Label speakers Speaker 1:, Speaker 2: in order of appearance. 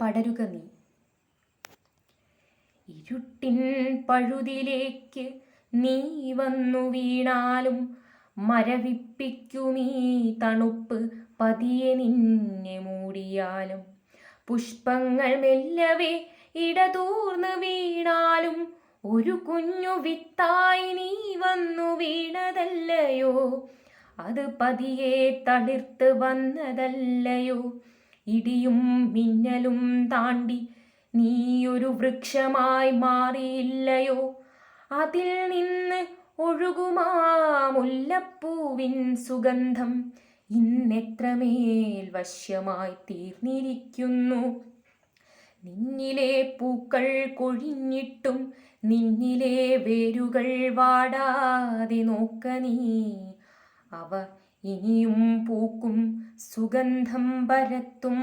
Speaker 1: പടരുക നീ. ഇരുട്ടിൻ പഴുതിലേക്ക് നീ വന്നു വീണാലും മരവിപ്പിക്കുമീ തണുപ്പ് പതിയെ നിന്നെ മൂടിയാലും. പുഷ്പങ്ങൾ മെല്ലവേ ഇടതൂർന്ന് വീണാലും ഒരു കുഞ്ഞു വിത്തായി നീ വന്നു വീണതല്ലയോ? അത് പതിയെ തളിർത്ത് വന്നതല്ലയോ? ഇടിയും മിന്നലും താണ്ടി നീയൊരു വൃക്ഷമായി മാറിയില്ലയോ? അതിൽ നിന്ന് ഒഴുകുമാ മുല്ലപ്പൂവിൻ സുഗന്ധം. ഇന്നെത്രമേൽ വശ്യമായി തീർന്നിരിക്കുന്നു. നിന്നിലെ പൂക്കൾ കൊഴിഞ്ഞിട്ടും നിന്നിലെ വേരുകൾ വാടാതെ നോക്ക നീ. അവ ഇനിയും പൂക്കും സുഗന്ധം പരത്തും.